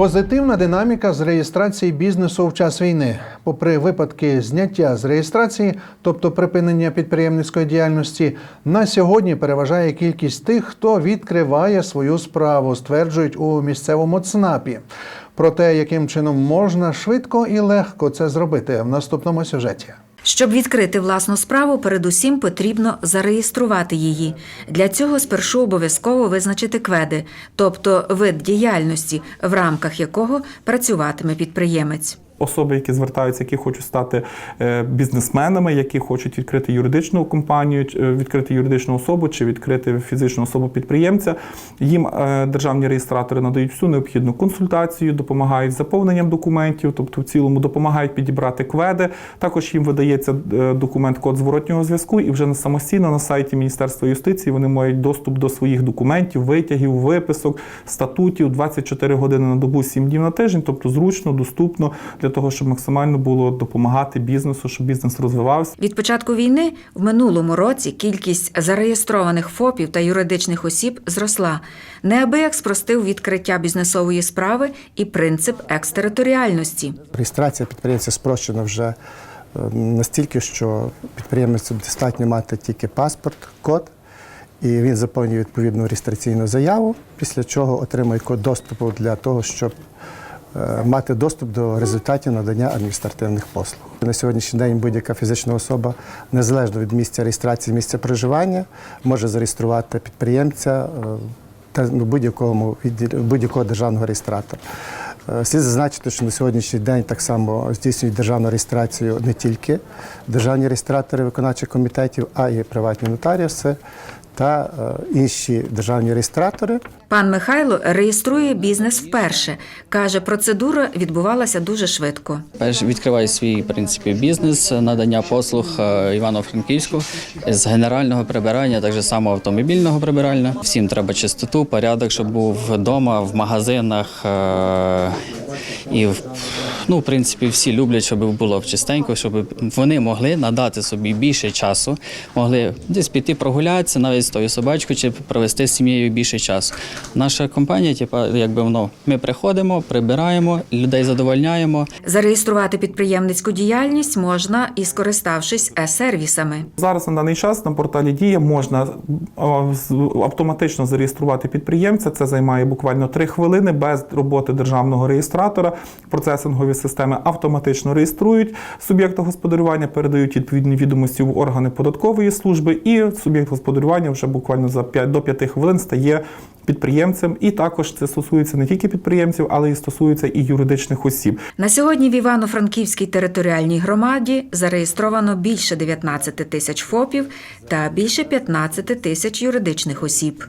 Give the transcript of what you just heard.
Позитивна динаміка з реєстрації бізнесу в час війни. Попри випадки зняття з реєстрації, тобто припинення підприємницької діяльності, на сьогодні переважає кількість тих, хто відкриває свою справу, стверджують у місцевому ЦНАПі. Про те, яким чином можна швидко і легко це зробити в наступному сюжеті. Щоб відкрити власну справу, передусім потрібно зареєструвати її. Для цього спершу обов'язково визначити кведи, тобто вид діяльності, в рамках якого працюватиме підприємець. Особи, які звертаються, які хочуть стати е, бізнесменами, які хочуть відкрити юридичну компанію, е, відкрити юридичну особу чи відкрити фізичну особу підприємця. Їм е, державні реєстратори надають всю необхідну консультацію, допомагають з заповненням документів, тобто в цілому допомагають підібрати кведи. Також їм видається документ код зворотнього зв'язку, і вже самостійно на сайті Міністерства юстиції вони мають доступ до своїх документів, витягів, виписок, статутів 24 години на добу, 7 днів на тиждень, тобто зручно, доступно для того, щоб максимально було допомагати бізнесу, щоб бізнес розвивався. Від початку війни в минулому році кількість зареєстрованих ФОПів та юридичних осіб зросла. Неабияк спростив відкриття бізнесової справи і принцип екстериторіальності. Реєстрація підприємця спрощена вже е, настільки, що підприємцю достатньо мати тільки паспорт, код, і він заповнює відповідну реєстраційну заяву, після чого отримує код доступу для того, щоб мати доступ до результатів надання адміністративних послуг. На сьогоднішній день будь-яка фізична особа, незалежно від місця реєстрації, місця проживання, може зареєструвати підприємця е, та будь-якому відділі будь-якого державного реєстратора. Е, Слід зазначити, що на сьогоднішній день так само здійснюють державну реєстрацію не тільки державні реєстратори виконавчих комітетів, а й приватні нотаріуси та е, інші державні реєстратори. Пан Михайло реєструє бізнес вперше. Каже, процедура відбувалася дуже швидко. Перш відкриваю свій в принципі бізнес надання послуг е, Івано-Франківську з генерального прибирання, так само автомобільного прибирання. Всім треба чистоту, порядок, щоб був вдома, в магазинах. Е, І ну, в принципі, всі люблять, щоб було чистенько, щоб вони могли надати собі більше часу, могли десь піти прогулятися, навіть з тою собачкою, чи провести з сім'єю більше часу. Наша компанія, типа, якби воно, ми приходимо, прибираємо, людей задовольняємо. Зареєструвати підприємницьку діяльність можна і скориставшись е-сервісами. Зараз на даний час на порталі Дія можна а, автоматично зареєструвати підприємця. Це займає буквально 3 хвилини без роботи державного реєстратора. Процесингові системи автоматично реєструють суб'єкта господарювання, передають відповідні відомості в органи податкової служби, і суб'єкт господарювання вже буквально за 5 до 5 хвилин стає підприємцем. І також це стосується не тільки підприємців, але й стосується і юридичних осіб. На сьогодні в Івано-Франківській територіальній громаді зареєстровано більше 19 тисяч ФОПів та більше 15 тисяч юридичних осіб.